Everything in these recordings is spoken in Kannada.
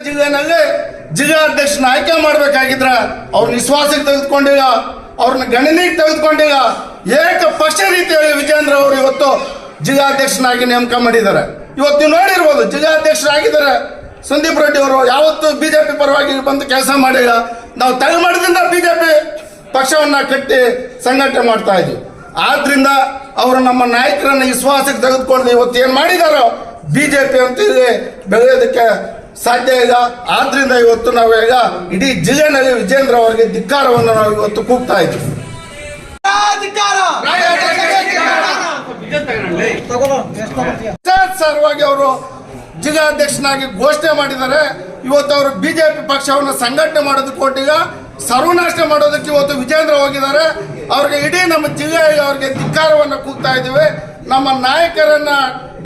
ಜಿಲ್ಲೆನಲ್ಲಿ ಜಿಲ್ಲಾಧ್ಯಕ್ಷನ ಆಯ್ಕೆ ಮಾಡ್ಬೇಕಾಗಿದ್ರ ಅವ್ರ ವಿಶ್ವಾಸಕ್ಕೆ ತೆಗೆದುಕೊಂಡಿಲ್ಲ ಅವ್ರನ್ನ ಗಣನೆಗೆ ತೆಗೆದುಕೊಂಡಿಲ್ಲ. ಏಕ ಪಕ್ಷ ರೀತಿಯಲ್ಲಿ ವಿಜೇಂದ್ರ ಅವರು ಇವತ್ತು ಜಿಲ್ಲಾಧ್ಯಕ್ಷನಾಗಿ ನೇಮಕ ಮಾಡಿದ್ದಾರೆ. ಇವತ್ತು ನೀವು ನೋಡಿರ್ಬೋದು ಜಿಲ್ಲಾಧ್ಯಕ್ಷರಾಗಿದ್ದಾರೆ ಸಂದೀಪ್ ರೆಡ್ಡಿ ಅವರು ಯಾವತ್ತು ಬಿಜೆಪಿ ಪರವಾಗಿ ಬಂದು ಕೆಲಸ ಮಾಡಿಲ್ಲ. ನಾವು ಮಾಡಿದ್ರಿಂದ ಬಿಜೆಪಿ ಪಕ್ಷವನ್ನ ಕಟ್ಟಿ ಸಂಘಟನೆ ಮಾಡ್ತಾ ಇದ್ವಿ. ಆದ್ರಿಂದ ಅವರು ನಮ್ಮ ನಾಯಕರನ್ನ ವಿಶ್ವಾಸಕ್ಕೆ ತೆಗೆದುಕೊಂಡು ಇವತ್ತು ಏನ್ ಮಾಡಿದಾರೋ ಬಿಜೆಪಿ ಅಂತ ಇಲ್ಲಿ ಬೆಳೆಯೋದಕ್ಕೆ ಸಾಧ್ಯ ಈಗ ಆದ್ರಿಂದ ಇವತ್ತು ನಾವು ಈಗ ಇಡೀ ಜಿಲ್ಲೆನಲ್ಲಿ ವಿಜೇಂದ್ರ ಅವರಿಗೆ ಧಿಕ್ಕಾರವನ್ನು ನಾವು ಇವತ್ತು ಕೂಗ್ತಾ ಇದ್ದೀವಿ ಸರ್ವಾಗಿ ಅವರು ಜಿಲ್ಲಾಧ್ಯಕ್ಷನಾಗಿ ಘೋಷಣೆ ಮಾಡಿದ್ದಾರೆ. ಇವತ್ತು ಅವರು ಬಿಜೆಪಿ ಪಕ್ಷವನ್ನು ಸಂಘಟನೆ ಮಾಡೋದಕ್ಕೆ ಕೊಟ್ಟೀಗ ಸರ್ವನಾಶ ಮಾಡೋದಕ್ಕೆ ಇವತ್ತು ವಿಜೇಂದ್ರ ಹೋಗಿದ್ದಾರೆ. ಅವ್ರಿಗೆ ಇಡೀ ನಮ್ಮ ಜಿಲ್ಲೆಯಲ್ಲಿ ಅವ್ರಿಗೆ ಧಿಕ್ಕಾರವನ್ನು ಕೂಗ್ತಾ ಇದ್ದೀವಿ. ನಮ್ಮ ನಾಯಕರನ್ನ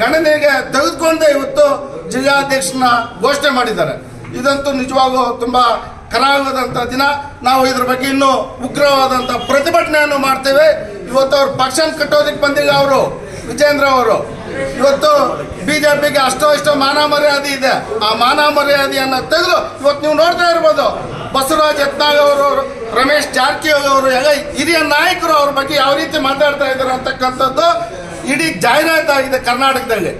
ಗಣನೆಗೆ ತೆಗೆದುಕೊಂಡೇ ಇವತ್ತು ಜಿಲ್ಲಾಧ್ಯಕ್ಷನ ಘೋಷಣೆ ಮಾಡಿದ್ದಾರೆ. ಇದಂತೂ ನಿಜವಾಗೂ ತುಂಬಾ ಕರಾಗದಂತ ದಿನ. ನಾವು ಇದ್ರ ಬಗ್ಗೆ ಇನ್ನೂ ಉಗ್ರವಾದಂತ ಪ್ರತಿಭಟನೆಯನ್ನು ಮಾಡ್ತೇವೆ. ಇವತ್ತು ಅವ್ರ ಪಕ್ಷ ಕಟ್ಟೋದಕ್ಕೆ ಬಂದಿಲ್ಲ ಅವರು, ವಿಜೇಂದ್ರ ಅವರು. ಇವತ್ತು ಬಿಜೆಪಿಗೆ ಅಷ್ಟೋ ಇಷ್ಟೋ ಮಾನ ಮರ್ಯಾದೆ ಇದೆ. ಆ ಮಾನ ಮರ್ಯಾದೆಯನ್ನ ತೆಗೆದು ಇವತ್ತು ನೀವು ನೋಡ್ತಾ ಇರ್ಬೋದು. ಬಸವರಾಜ್ ಯತ್ನಾಳ್ ಅವರು, ರಮೇಶ್ ಜಾರಕಿಹೊಳಿ ಅವರು, ಎಲ್ಲ ಹಿರಿಯ ನಾಯಕರು ಅವ್ರ ಬಗ್ಗೆ ಯಾವ ರೀತಿ ಮಾತಾಡ್ತಾ ಇದ್ದಾರೆ ಅಂತಕ್ಕಂಥದ್ದು ಇಡೀ ಜಾಹೀರಾತಾಗಿದೆ ಕರ್ನಾಟಕದಲ್ಲಿ.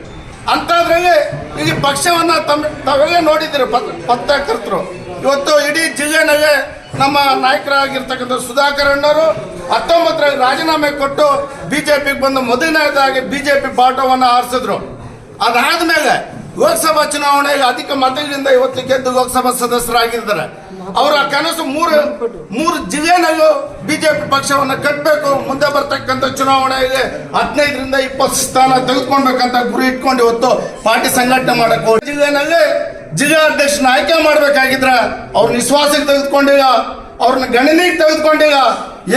ಅಂಥದ್ರಲ್ಲಿ ಇಲ್ಲಿ ಪಕ್ಷವನ್ನ ತಮ್ಮ ತಾವೆಲ್ಲ ನೋಡಿದ್ದೀರಿ ಪತ್- ಪತ್ರಕರ್ತರು ಇವತ್ತು ಇಡೀ ಜಿಲ್ಲೆನಲ್ಲಿ ನಮ್ಮ ನಾಯಕರಾಗಿರ್ತಕ್ಕಂಥ ಸುಧಾಕರ್ ಅಣ್ಣವರು ಹತ್ತೊಂಬತ್ತರಲ್ಲಿ ರಾಜೀನಾಮೆ ಕೊಟ್ಟು ಬಿಜೆಪಿಗೆ ಬಂದು ಮೊದಲನೇದಾಗಿ ಬಿಜೆಪಿ ಬಾಟವನ್ನು ಆರಿಸಿದ್ರು. ಅದಾದ್ಮೇಲೆ ಲೋಕಸಭಾ ಚುನಾವಣೆಗೆ ಅಧಿಕ ಮತಗಳಿಂದ ಇವತ್ತು ಗೆದ್ದು ಲೋಕಸಭಾ ಸದಸ್ಯರಾಗಿದ್ದಾರೆ. ಅವರ ಕನಸು ಮೂರು ಮೂರು ಜಿಲ್ಲೆನಲ್ಲೂ ಬಿಜೆಪಿ ಪಕ್ಷವನ್ನು ಕಟ್ಟಬೇಕು ಮುಂದೆ ಬರ್ತಕ್ಕಂಥ ಚುನಾವಣೆಗೆ ಹದಿನೈದರಿಂದ ಇಪ್ಪತ್ತು ಸ್ಥಾನ ತೆಗೆದುಕೊಳ್ಬೇಕಂತ ಗುರಿ ಇಟ್ಕೊಂಡು ಇವತ್ತು ಪಾರ್ಟಿ ಸಂಘಟನೆ ಮಾಡಕ್ಕೆ ಜಿಲ್ಲೆನಲ್ಲಿ ಜಿಲ್ಲಾಧ್ಯಕ್ಷನ ಆಯ್ಕೆ ಮಾಡಬೇಕಾಗಿದ್ರೆ ಅವ್ರ ವಿಶ್ವಾಸಕ್ಕೆ ತೆಗೆದುಕೊಂಡಿಲ್ಲ. ಅವ್ರನ್ನ ಗಣನೆಗೆ ತೆಗೆದುಕೊಂಡಿಲ್ಲ.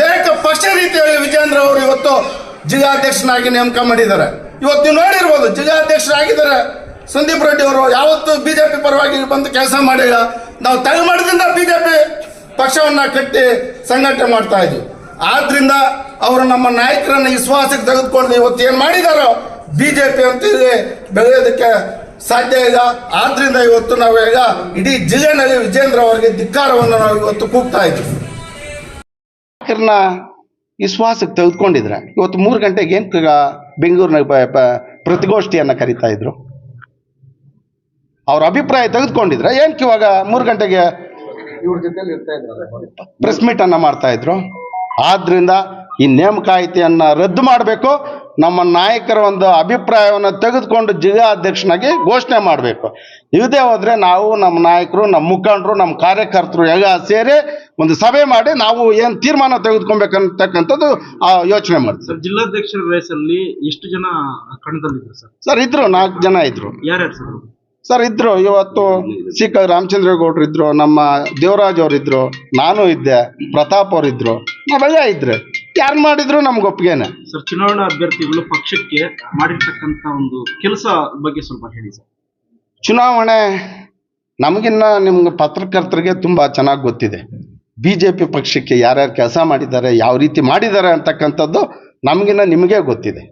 ಏಕ ಪಕ್ಷ ರೀತಿಯಲ್ಲಿ ವಿಜೇಂದ್ರ ಅವರು ಇವತ್ತು ಜಿಲ್ಲಾಧ್ಯಕ್ಷನಾಗಿ ನೇಮಕ ಮಾಡಿದ್ದಾರೆ. ಇವತ್ತು ನೋಡಿರ್ಬೋದು, ಜಿಲ್ಲಾಧ್ಯಕ್ಷರಾಗಿದ್ದಾರೆ. ಸಂದೀಪ್ ರೆಡ್ಡಿ ಅವರು, ಯಾವತ್ತು ಬಿಜೆಪಿ ಪರವಾಗಿ ಬಂದು ಕೆಲಸ ಮಾಡಿಲ್ಲ. ನಾವು ಮಾಡಿದ್ರಿಂದ ಬಿಜೆಪಿ ಪಕ್ಷವನ್ನ ಕಟ್ಟಿ ಸಂಘಟನೆ ಮಾಡ್ತಾ ಇದ್ವಿ. ಆದ್ರಿಂದ ಅವರು ನಮ್ಮ ನಾಯಕರನ್ನ ವಿಶ್ವಾಸಕ್ಕೆ ತೆಗೆದುಕೊಂಡು ಇವತ್ತು ಏನ್ ಮಾಡಿದಾರೋ ಬಿಜೆಪಿ ಅಂತ ಬೆಳೆಯೋದಕ್ಕೆ ಸಾಧ್ಯ ಇಲ್ಲ. ಆದ್ರಿಂದ ಇವತ್ತು ನಾವು ಈಗ ಇಡೀ ಜಿಲ್ಲೆನಲ್ಲಿ ವಿಜೇಂದ್ರ ಅವರಿಗೆ ಧಿಕ್ಕಾರವನ್ನು ನಾವು ಇವತ್ತು ಕೂಗ್ತಾ ಇದ್ವಿ. ವಿಶ್ವಾಸಕ್ಕೆ ತೆಗೆದುಕೊಂಡಿದ್ರೆ, ಇವತ್ತು ಮೂರು ಗಂಟೆಗೆ ಏನು ಬೆಂಗಳೂರಿನ ಪ್ರತಿಗೋಷ್ಠಿಯನ್ನು ಕರಿತಾ ಇದ್ರು? ಅವ್ರ ಅಭಿಪ್ರಾಯ ತೆಗೆದುಕೊಂಡಿದ್ರೆ ಏನಕ್ಕೆ ಇವಾಗ ಮೂರು ಗಂಟೆಗೆ ಪ್ರೆಸ್ ಮೀಟ್ ಅನ್ನ ಮಾಡ್ತಾ ಇದ್ರು. ಆದ್ರಿಂದ ಈ ನೇಮಕಾಯಿತಿಯನ್ನ ರದ್ದು ಮಾಡಬೇಕು. ನಮ್ಮ ನಾಯಕರ ಒಂದು ಅಭಿಪ್ರಾಯವನ್ನು ತೆಗೆದುಕೊಂಡು ಜಿಲ್ಲಾ ಅಧ್ಯಕ್ಷನಾಗಿ ಘೋಷಣೆ ಮಾಡಬೇಕು. ಇದೇ ಹೋದ್ರೆ ನಾವು ನಮ್ಮ ನಾಯಕರು ನಮ್ಮ ಮುಖಂಡರು ನಮ್ಮ ಕಾರ್ಯಕರ್ತರು ಎಲ್ಲ ಸೇರಿ ಒಂದು ಸಭೆ ಮಾಡಿ ನಾವು ಏನು ತೀರ್ಮಾನ ತೆಗೆದುಕೊಬೇಕಂತಕ್ಕಂಥದ್ದು ಆ, ಯೋಚನೆ ಮಾಡ್ತೀವಿ. ಸರ್ ಜಿಲ್ಲಾಧ್ಯಕ್ಷರ ರೇಸಲ್ಲಿ ಎಷ್ಟು ಜನ ಕಣದಲ್ಲಿದ್ರು ಸರ್? ಸರ್ ಇದ್ರು ನಾಲ್ಕು ಜನ ಇದ್ರು. ಯಾರ್ಯಾರು ಸರ್? ಸರ್ ಇದ್ರು. ಇವತ್ತು ಸಿಕ್ಕ ರಾಮಚಂದ್ರ ಗೌಡ್ರು ಇದ್ರು ನಮ್ಮ ದೇವರಾಜ್ ಅವ್ರು ಇದ್ರು ನಾನು ಇದ್ದೆ ಪ್ರತಾಪ್ ಅವ್ರು ಇದ್ರು. ನಾವೆಲ್ಲ ಇದ್ರೆ. ಯಾರು ಮಾಡಿದ್ರು ನಮ್ಗೆ ಒಪ್ಪಿಗೆನೆ ಸರ್ ಚುನಾವಣಾ ಅಭ್ಯರ್ಥಿಗಳು ಪಕ್ಷಕ್ಕೆ ಮಾಡಿರ್ತಕ್ಕಂಥ ಒಂದು ಕೆಲಸ ಬಗ್ಗೆ ಸ್ವಲ್ಪ ಹೇಳಿ ಸರ್. ಚುನಾವಣೆ ನಮಗಿನ್ನ ನಿಮ್ಗೆ ಪತ್ರಕರ್ತರಿಗೆ ತುಂಬಾ ಚೆನ್ನಾಗಿ ಗೊತ್ತಿದೆ. ಬಿ ಜೆ ಪಿ ಪಕ್ಷಕ್ಕೆ ಯಾರ್ಯಾರು ಕೆಲಸ ಮಾಡಿದ್ದಾರೆ ಯಾವ ರೀತಿ ಮಾಡಿದ್ದಾರೆ ಅಂತಕ್ಕಂಥದ್ದು ನಮಗಿನ್ನ ನಿಮಗೆ ಗೊತ್ತಿದೆ.